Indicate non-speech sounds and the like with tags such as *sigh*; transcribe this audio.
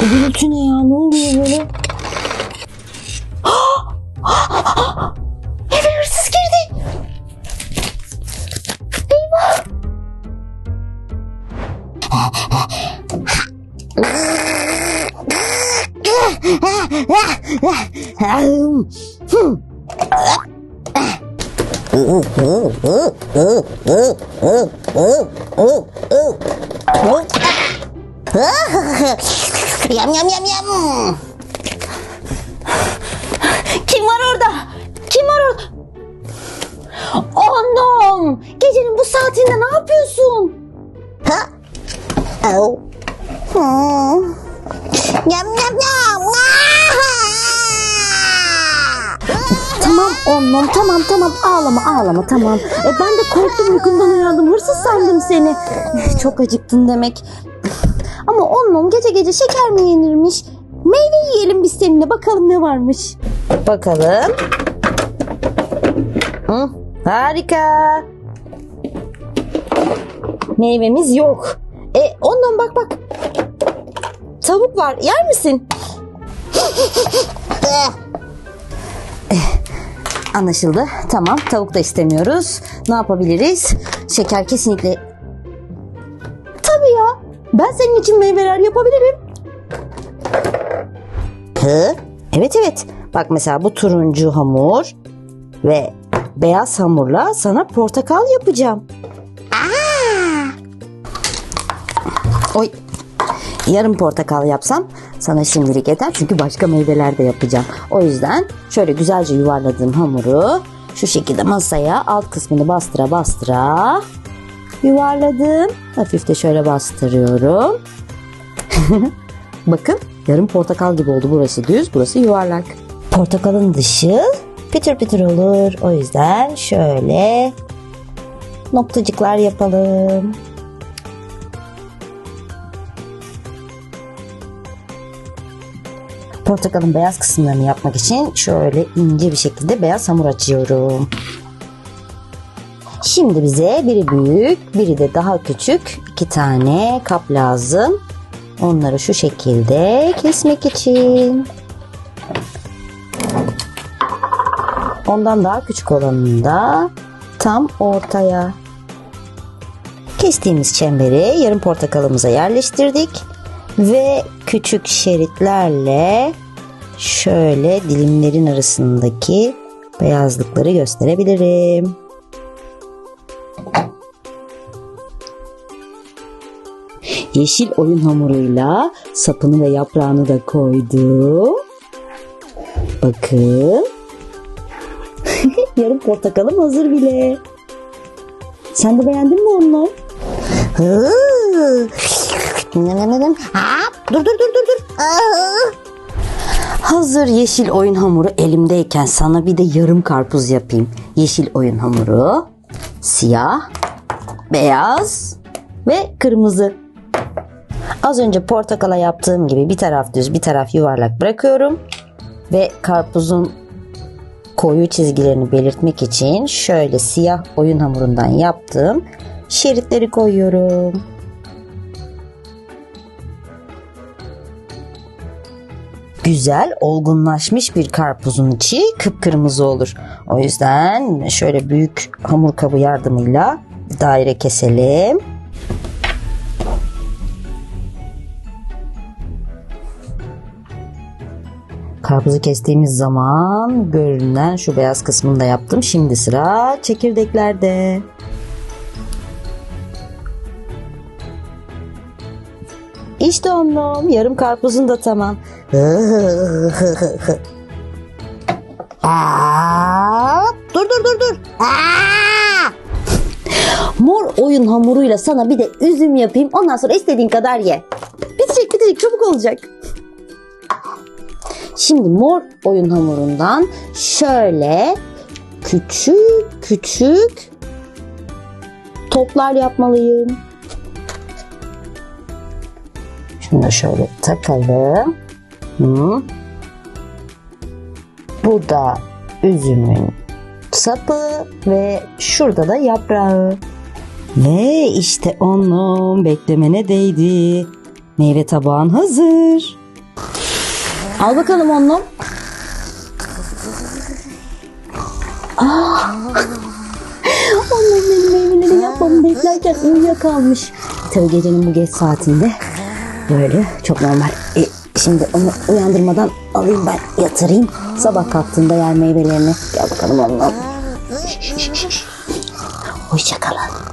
Bu gürültü ne ya? Ne oluyor böyle? *gasps* Eve hırsız girdi. *laughs* Yam yam yam yam. Kim var orada? Kim var orada? Anam! Gecenin bu saatinde ne yapıyorsun? Ha? Au. Hmm. Yam yam yam. Tamam anam tamam tamam ağlama ağlama tamam. E, ben de korktum uykumdan uyandım hırsız sandım seni. Çok acıktın demek. Ama anam gece gece şeker mi yenirmiş? Meyve yiyelim biz seninle bakalım ne varmış. Bakalım. Hı, harika. Meyvemiz yok. E ondan bak bak. Tavuk var yer misin? Anlaşıldı. Tamam. Tavuk da istemiyoruz. Ne yapabiliriz? Şeker kesinlikle... Ben senin için meyveler yapabilirim. Hı? Evet evet. Bak mesela bu turuncu hamur ve beyaz hamurla sana portakal yapacağım. Oy. Yarım portakal yapsam sana şimdilik yeter çünkü başka meyveler de yapacağım. O yüzden şöyle güzelce yuvarladığım hamuru şu şekilde masaya alt kısmını bastıra bastıra yuvarladım. Hafif de şöyle bastırıyorum. *laughs* Bakın yarım portakal gibi oldu. Burası düz, burası yuvarlak. Portakalın dışı pütür pütür olur. O yüzden şöyle noktacıklar yapalım. Portakalın beyaz kısımlarını yapmak için şöyle ince bir şekilde beyaz hamur açıyorum. Şimdi bize biri büyük, biri de daha küçük iki tane kap lazım. Onları şu şekilde kesmek için. Ondan daha küçük olanını da tam ortaya. Kestiğimiz çemberi yarım portakalımıza yerleştirdik ve küçük şeritlerle şöyle dilimlerin arasındaki beyazlıkları gösterebilirim. Yeşil oyun hamuruyla sapını ve yaprağını da koydum. Bakın. *laughs* Yarım portakalım hazır bile. Sen de beğendin mi onu? Dur dur dur dur dur. Hazır yeşil oyun hamuru elimdeyken sana bir de yarım karpuz yapayım. Yeşil oyun hamuru, siyah, beyaz ve kırmızı. Az önce portakala yaptığım gibi bir taraf düz bir taraf yuvarlak bırakıyorum. Ve karpuzun koyu çizgilerini belirtmek için şöyle siyah oyun hamurundan yaptığım şeritleri koyuyorum. güzel olgunlaşmış bir karpuzun içi kıpkırmızı olur. O yüzden şöyle büyük hamur kabı yardımıyla daire keselim. Karpuzu kestiğimiz zaman görünen şu beyaz kısmını da yaptım. Şimdi sıra çekirdeklerde. İşte onum. Yarım karpuzun da tamam. *laughs* Aa. Dur dur dur dur. Aa. Mor oyun hamuruyla sana bir de üzüm yapayım. Ondan sonra istediğin kadar ye. Bitecek bitecek çabuk olacak. Şimdi mor oyun hamurundan şöyle küçük küçük toplar yapmalıyım. Şunu şöyle takalım. Hı. Bu da üzümün sapı ve şurada da yaprağı. Ve işte onun beklemene değdi. Meyve tabağın hazır. Al bakalım onu. Onlar benim meyveleri yapmamı beklerken uyuyakalmış. Tabii gecenin bu geç saatinde böyle çok normal. E, şimdi onu uyandırmadan alayım ben yatırayım. Sabah kalktığında yer meyvelerini. Gel bakalım onunla. Hoşçakalın.